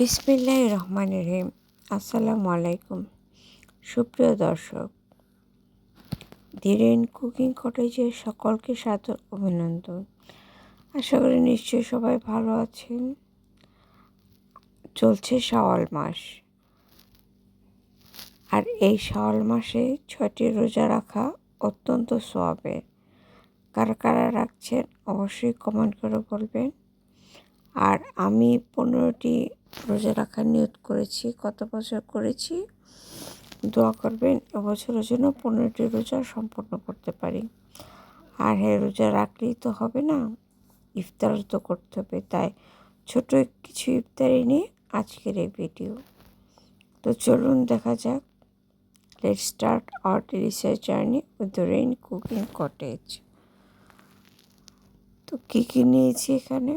বিসমিল্লাহ রহমান রহিম। আসসালামু আলাইকুম। সুপ্রিয় দর্শক ধীরেন কুকিং কটেজের সকলকে সাদর অভিনন্দন। আশা করি নিশ্চয়ই সবাই ভালো আছেন। চলছে শাওয়াল মাস। আর এই শাওয়াল মাসে ছয়টি রোজা রাখা অত্যন্ত সোয়াবের কারা কারা রাখছেন অবশ্যই কমেন্ট করে বলবেন। আর আমি পনেরোটি রোজা রাখার নিয়ত করেছি কত বছর করেছি। দোয়া করবেন, এবছরের জন্য পনেরোটি রোজা সম্পন্ন করতে পারি। আর হ্যাঁ রোজা রাখলেই তো হবে না, ইফতার তো করতে হবে। তাই ছোট কিছু ইফতারি নিয়ে আজকের এই ভিডিও। তো চলুন দেখা যাক। Let start our research journey with the rain cooking cottage তো কী কী নিয়েছি এখানে?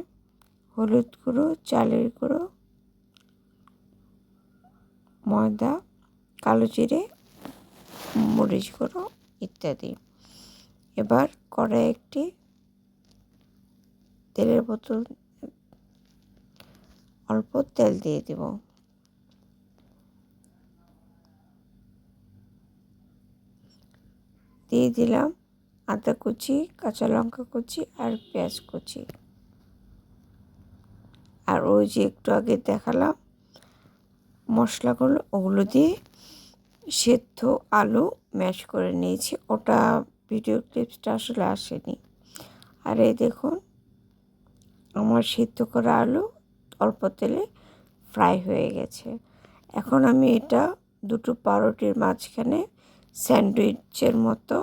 হলুদ গুঁড়ো, চালের গুঁড়ো, ময়দা, কালো জিরে, মরিচ গুঁড়ো ইত্যাদি। এবার কড়াই একটি তেলের বোতল, অল্প তেল দিয়ে দেব। দিয়ে দিলাম আদা কুচি, কাঁচা লঙ্কা কুচি আর পেঁয়াজ কুচি। আর ওই যে একটু আগে দেখালাম মশলাগুলো ওগুলো দিয়ে সেদ্ধ আলু ম্যাশ করে নিয়েছি। ওটা ভিডিও ক্লিপসটা আসলে আসেনি। আর এই দেখুন, আমার সিদ্ধ করা আলু অল্প তেলে ফ্রাই হয়ে গেছে। এখন আমি এটা দুটো পাউরুটির মাঝখানে স্যান্ডউইচের মতো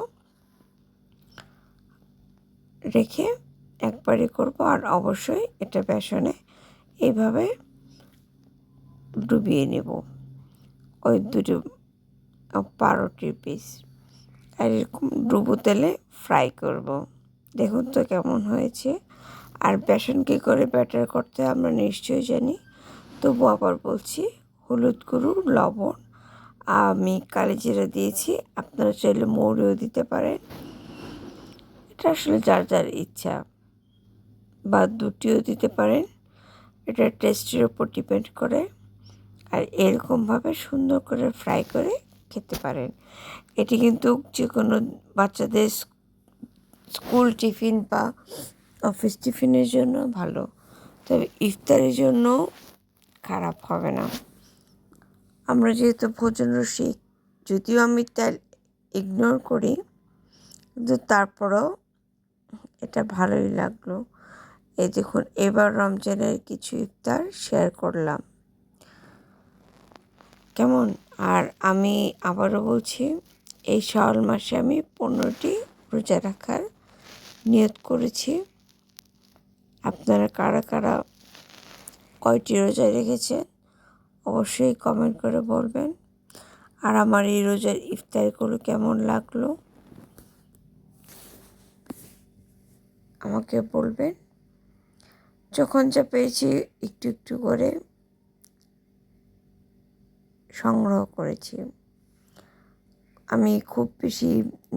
রেখে একবারই করব। আর অবশ্যই এটা বেসনে এইভাবে ডুবিয়ে নেব। ওই দুটো পাউরুটির পিস আর এরকম ডুবো তেলে ফ্রাই করব। দেখুন তো কেমন হয়েছে। আর বেসন কী করে ব্যাটার করতে আমরা নিশ্চয়ই জানি। তবু আবার বলছি, হলুদ গুঁড়ো, লবণ, আমি কালি জিরা দিয়েছি। আপনারা চাইলে মৌরিও দিতে পারেন। এটা আসলে যার যার ইচ্ছা। বা দুটিও দিতে পারেন। এটা টেস্টের ওপর ডিপেন্ড করে। আর এরকমভাবে সুন্দর করে ফ্রাই করে খেতে পারেন। এটি কিন্তু যে কোনো বাচ্চাদের স্কুল টিফিন বা অফিস টিফিনের জন্য ভালো। তবে ইফতারের জন্য খারাপ হবে না। আমরা যেহেতু ভোজন রসিক, যদিও আমি তেল ইগনোর করি, কিন্তু তারপরেও এটা ভালোই লাগল। এই দেখুন, এবার রমজানের কিছু ইফতার শেয়ার করলাম। কেমন? আর আমি আবারও বলছি, এই শাওয়াল মাসে আমি পনেরোটি রোজা রাখার নিয়ত করেছি। আপনারা কারা কারা কয়টি রোজা রেখেছেন, অবশ্যই কমেন্ট করে বলবেন। আর আমার এই রোজার ইফতারগুলো কেমন লাগল, আমাকে বলবেন। যখন যা পেয়েছি একটু একটু করে সংগ্রহ করেছি। আমি খুব বেশি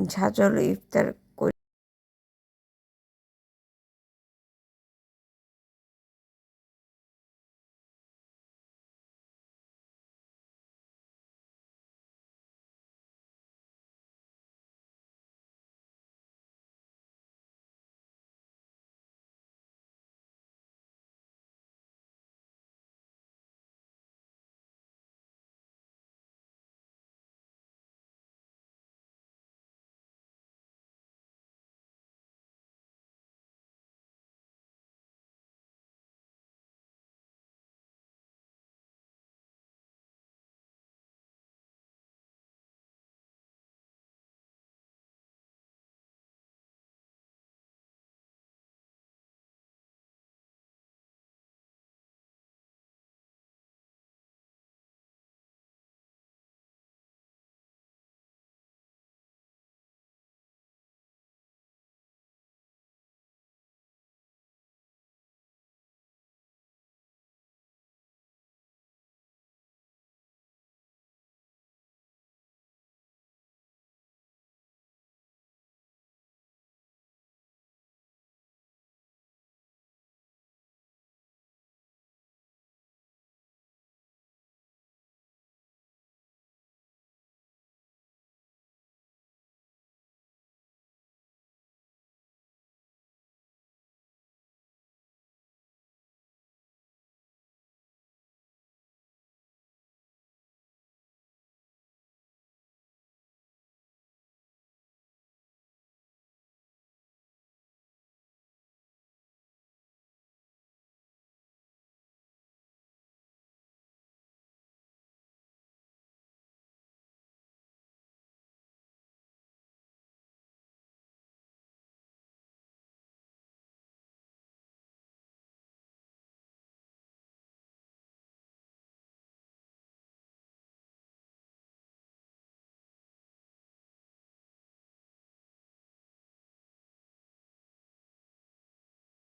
ঝাঁঝল ইফতার